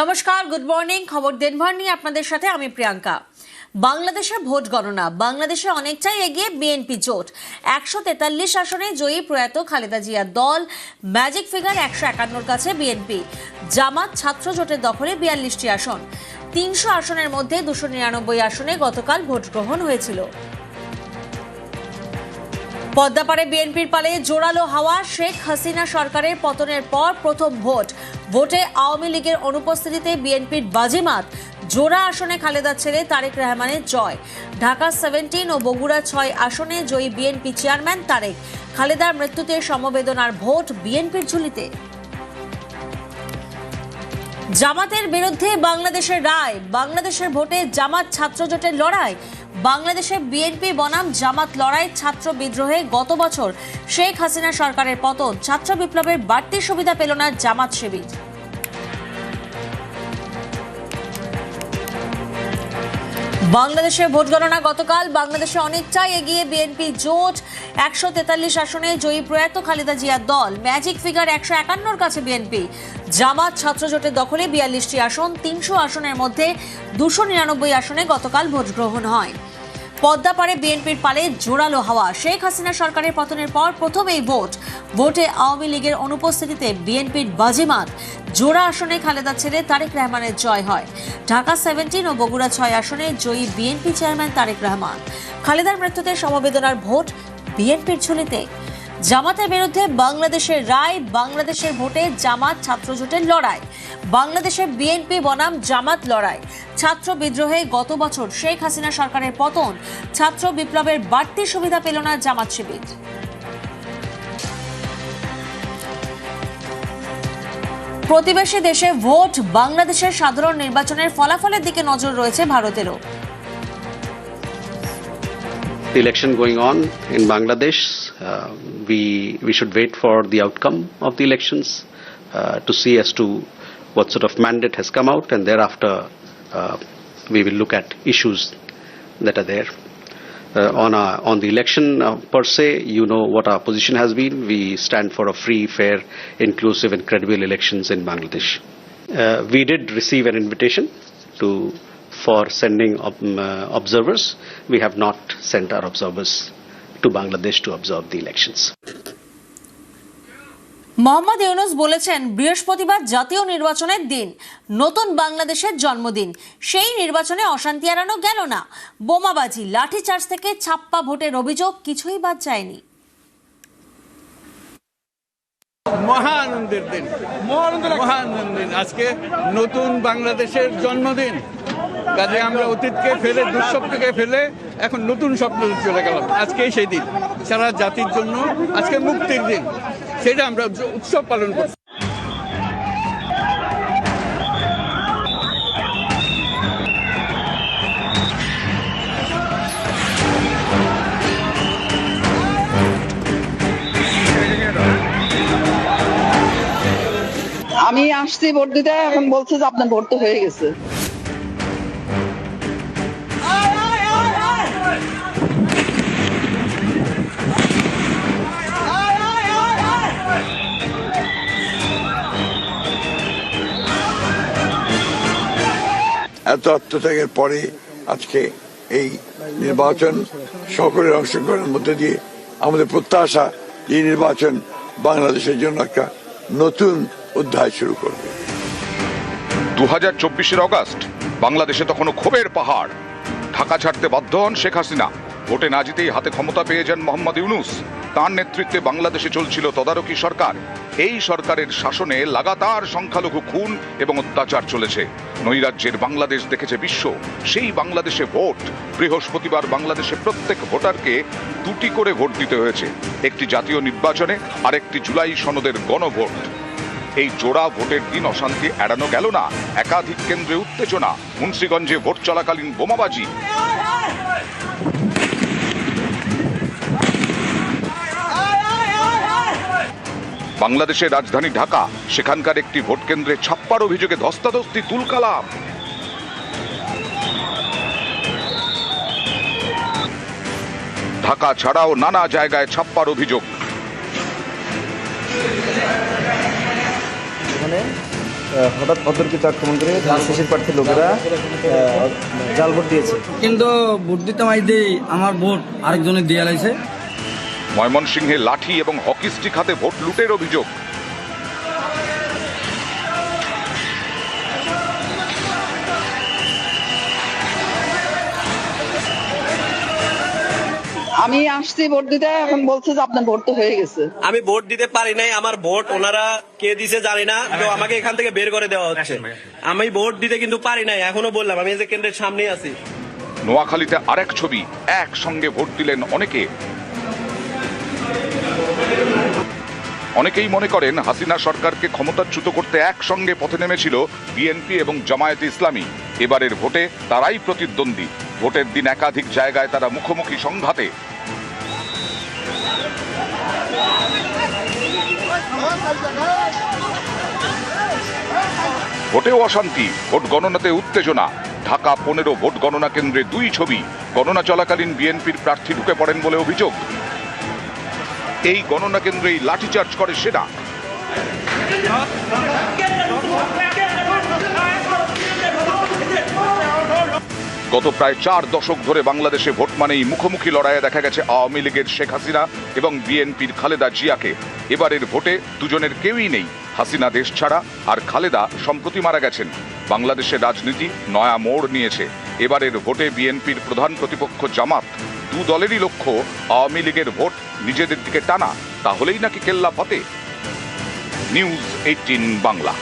নমস্কার good morning খবর দেনভর নিয়ে আপনাদের সাথে আমি প্রিয়াঙ্কা। বাংলাদেশে ভোট গণনা বাংলাদেশে অনেকটাই এগিয়ে বিএনপি জোট। একশো তেতাল্লিশ আসনে জয়ী প্রয়াত খালেদা জিয়ার দল ম্যাজিক ফিগার একশো একান্নর কাছে বিএনপি জামাত ছাত্র জোটের দখলে বিয়াল্লিশটি আসন। তিনশো আসনের মধ্যে দুশো নিরানব্বই আসনে গতকাল ভোট গ্রহণ হয়েছিল। পদ্মাপাড়ে বিএনপির পালে জোরালো হাওয়া, শেখ হাসিনা সরকারের পতনের পর প্রথম ভোট। ভোটে আওয়ামী লীগের অনুপস্থিতিতে বিএনপির বাজিমাত। জোড়া আসনে খালেদার ছেলে তারেক রহমানের জয়। ঢাকা সেভেন্টিন ও বগুড়া ছয় আসনে জয়ী বিএনপি চেয়ারম্যান তারেক। খালেদার মৃত্যুতে সমবেদনার ভোট বিএনপির ঝুলিতে। জামাতের বিরুদ্ধে বাংলাদেশের রায়। বাংলাদেশের ভোটে জামাত ছাত্র জোটের লড়াই। বাংলাদেশে বিএনপি বনাম জামাত লড়াই ছাত্র বিদ্রোহে গত বছর শেখ হাসিনা সরকারের পতন। ছাত্র বিপ্লবের বাড়তি সুবিধা পেল না জামাত শিবির। বাংলাদেশে ভোট গণনা গতকাল। বাংলাদেশে অনেকটাই এগিয়ে বিএনপি জোট। একশো তেতাল্লিশ আসনে জয়ী প্রয়াত খালেদা জিয়ার দল। ম্যাজিক ফিগার একশো একান্নর কাছে বিএনপি। জামাত ছাত্র জোটের দখলে বিয়াল্লিশটি আসন। তিনশো আসনের মধ্যে দুশো নিরানব্বই আসনে গতকাল ভোট গ্রহণ হয়। পদ্মাপাড়ে বিএনপির পালে জোরালো হাওয়া। শেখ হাসিনা সরকারের পতনের পর প্রথমেই ভোট। ভোটে আওয়ামী লীগের অনুপস্থিতিতে বিএনপির বাজিমাত। জোড়া আসনে খালেদা ছেড়ে তারেক রহমানের জয় হয়। ঢাকা সেভেন্টিন ও বগুড়া ছয় আসনে জয়ী বিএনপি চেয়ারম্যান তারেক রহমান। খালেদার মৃত্যুতে সমবেদনার ভোট বিএনপির ঝুলিতে। জামাতের বিরুদ্ধে বাংলাদেশের রায়, বাংলাদেশের ভোটে জামাত ছাত্র জোটের লড়াই। বাংলাদেশের বিএনপি বনাম জামাত লড়াই। ছাত্র বিদ্রোহে গত বছর শেখ হাসিনা সরকারের পতন। ছাত্র বিপ্লবের বাড়তি সুবিধা পেল না জামাত শিবির। প্রতিবেশী দেশে ভোট, বাংলাদেশের সাধারণ নির্বাচনের ফলাফলের দিকে নজর রয়েছে ভারতেরও। The election going on in Bangladesh. Uh, we we should wait for the outcome of the elections uh, to see as to what sort of mandate has come out, and thereafter uh, we will look at issues that are there. Uh, on our, on the election uh, per se, you know what our position has been. We stand for a free, fair, inclusive, and credible elections in Bangladesh. Uh, we did receive an invitation to for sending um, observers. We have not sent our observers to Bangladesh to observe the elections. Mohammad Yunus বলেছেন বৃহস্পতিবার জাতীয় নির্বাচনের দিন নতুন বাংলাদেশের জন্মদিন। সেই নির্বাচনে অশান্তি এড়ানো গেল না। বোমাবাজি লাঠিচার্জ থেকে ছাপ্পা ভোটের অভিযোগ কিছুই বাদ যায়নি। মহা আনন্দের দিন। মহা আনন্দের আজকে নতুন বাংলাদেশের জন্মদিন। কাজে আমরা অতীতকে ফেলে, দুঃস্বপ্নকে ফেলে এখন নতুন স্বপ্ন চলে গেলাম। আজকেই সেই দিন। সারা জাতির জন্য আজকে মুক্তির দিন। সেটা আমরা উৎসব পালন করছি। আমি আসছি ভোট দিতে এখন বলছে যে আপনার ভোট তো হয়ে গেছে। এত আত্মত্যাগের পরে আজকে এই নির্বাচন সকলের অংশগ্রহণের মধ্যে দিয়ে আমাদের প্রত্যাশা এই নির্বাচন বাংলাদেশের জন্য একটা নতুন অধ্যায় শুরু করবে। দু হাজার চব্বিশের অগাস্ট, বাংলাদেশে তখনও ক্ষোভের পাহাড়। ঢাকা ছাড়তে বাধ্য হন শেখ হাসিনা। ভোটে না জিতেই হাতে ক্ষমতা পেয়ে যান মোহাম্মদ ইউনুস। তার নেতৃত্বে বাংলাদেশে চলছিল তদারকি সরকার। এই সরকারের শাসনে লাগাতার সংখ্যালঘু খুন এবং অত্যাচার চলেছে। নৈরাজ্যের বাংলাদেশ দেখেছে বিশ্ব। সেই বাংলাদেশে ভোট। বৃহস্পতিবার বাংলাদেশে প্রত্যেক ভোটারকে দুটি করে ভোট দিতে হয়েছে। একটি জাতীয় নির্বাচনে আর একটি জুলাই সনদের গণভোট। এই জোড়া ভোটের দিন অশান্তি এড়ানো গেল না। একাধিক কেন্দ্রে উত্তেজনা। মুন্সিগঞ্জে ভোট চলাকালীন বোমাবাজি। বাংলাদেশের রাজধানী ঢাকা সেখানকার একটি ভোট কেন্দ্রে ছাপ্পার অভিযোগে ধস্তাধস্তি তুলকালাম ঢাকা ছাড়াও নানা জায়গায় ছাপ্পার অভিযোগ। হঠাৎ অতর্কিত আক্রমণ করে ধানশেষের প্রার্থীর লোকেরা জাল ভোট দিয়েছে। কিন্তু ভোট দিতে আমার ভোট আরেকজনের দিয়ে লাইছে ময়মনসিংহে লাঠি এবং হকি স্টিক হাতে ভোট লুটের অভিযোগ। আমি আসছি ভোট দিতে এখন বলছে যে আপনার ভোট তো হয়ে গেছে। আমি ভোট দিতে পারি নাই আমার ভোট ওনারা কে দিছে জানি না তো আমাকে এখান থেকে বের করে দেওয়া হচ্ছে। আমি ভোট দিতে কিন্তু পারি নাই এখনও বললাম আমি এই যে কেন্দ্রের সামনেই আছি। নোয়াখালীতে আরেক ছবি একসঙ্গে ভোট দিলেন অনেকে। অনেকেই মনে করেন হাসিনা সরকারকে ক্ষমতাচ্যুত করতে একসঙ্গে পথে নেমেছিল বিএনপি এবং জামায়াতে ইসলামী। এবারের ভোটে তারাই প্রতিদ্বন্দ্বী। ভোটের দিন একাধিক জায়গায় তারা মুখোমুখি সংঘাতে। ভোটেও অশান্তি, ভোট গণনাতে উত্তেজনা। ঢাকা পনেরো ভোট গণনা কেন্দ্রে দুই ছবি। গণনা চলাকালীন বিএনপির প্রার্থী ঢুকে পড়েন বলে অভিযোগ। এই গণনা কেন্দ্রেই লাঠিচার্জ করে সেনা। গত প্রায় চার দশক ধরে বাংলাদেশে ভোট মানেই মুখোমুখি লড়াইয়ে দেখা গেছে আওয়ামী লীগের শেখ হাসিনা এবং বিএনপির খালেদা জিয়াকে। এবারের ভোটে দুজনের কেউই নেই, হাসিনা দেশ ছাড়া আর খালেদা সম্প্রতি মারা গেছেন। বাংলাদেশের রাজনীতি নয়া মোড় নিয়েছে। এবারের ভোটে বিএনপির প্রধান প্রতিপক্ষ জামাত। দু দলেরই লক্ষ্য আওয়ামী লীগের ভোট নিজেদের দিকে টানা তাহলেই নাকি কেল্লা ফতে। News eighteen Bangla.